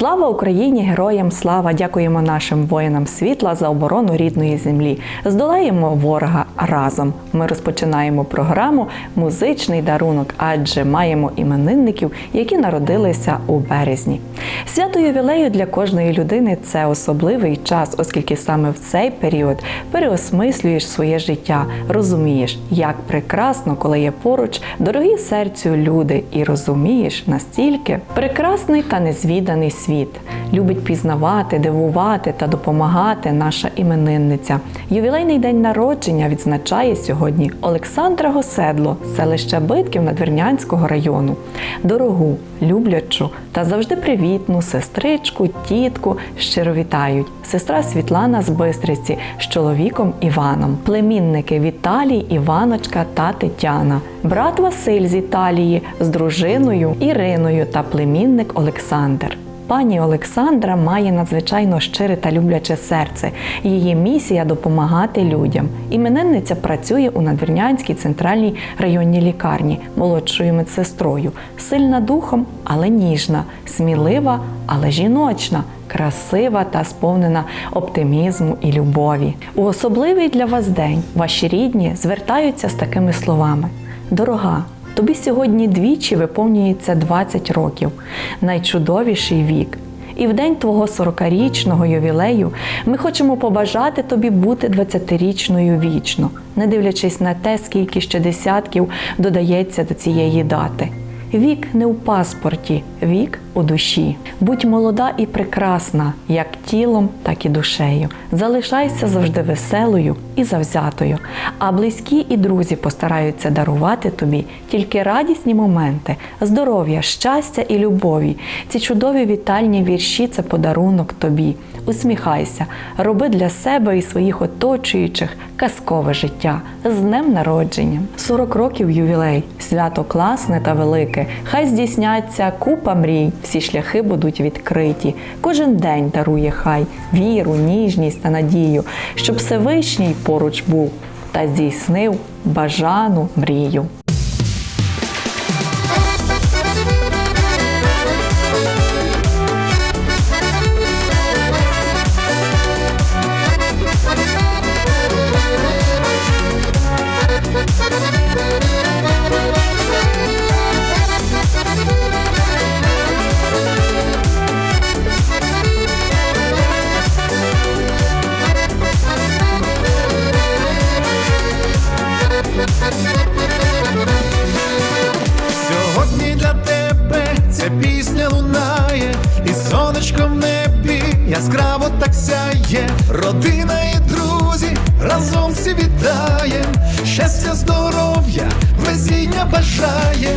Слава Україні! Героям слава! Дякуємо нашим воїнам світла за оборону рідної землі. Здолаємо ворога разом. Ми розпочинаємо програму Музичний дарунок, адже маємо іменинників, які народилися у березні. Свято ювілею для кожної людини це особливий час, оскільки саме в цей період переосмислюєш своє життя, розумієш, як прекрасно, коли є поруч дорогі серцю люди, і розумієш настільки прекрасний та незвіданий світ. Любить пізнавати, дивувати та допомагати наша іменинниця. Ювілейний день народження відзначає сьогодні Олександра Госедло, з селища Битків Надвірнянського району. Дорогу, люблячу та завжди привітну сестричку, тітку щиро вітають. Сестра Світлана з Бистриці з чоловіком Іваном, племінники Віталій, Іваночка та Тетяна, брат Василь з Італії з дружиною Іриною та племінник Олександр. Пані Олександра має надзвичайно щире та любляче серце. Її місія допомагати людям. Іменинниця працює у Надвірнянській центральній районній лікарні молодшою медсестрою, сильна духом, але ніжна, смілива, але жіночна. Красива та сповнена оптимізму і любові. У особливий для вас день ваші рідні звертаються з такими словами: Дорога, Тобі сьогодні двічі виповнюється 20 років, найчудовіший вік. І в день твого 40-річного ювілею ми хочемо побажати тобі бути 20-річною вічно, не дивлячись на те, скільки ще десятків додається до цієї дати. Вік не у паспорті, вік у душі. Будь молода і прекрасна, як тілом, так і душею. Залишайся завжди веселою і завзятою. А близькі і друзі постараються дарувати тобі тільки радісні моменти, здоров'я, щастя і любові. Ці чудові вітальні вірші це подарунок тобі. Усміхайся, роби для себе і своїх оточуючих казкове життя з днем народження. 40 років ювілей, свято класне та велике. Хай здійсняться купа мрій, всі шляхи будуть відкриті. Кожен день дарує хай віру, ніжність та надію, щоб Всевишній поруч був та здійснив бажану мрію. Пісня лунає, і сонечко в небі яскраво так сяє. Родина і друзі разом всі вітає, щастя, здоров'я, везіння бажає.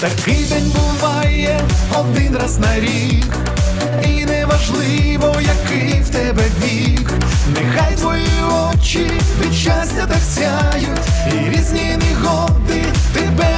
Такий день буває один раз на рік, і неважливо, який в тебе вік, нехай твої очі від щастя так сяють, і різні негоди тебе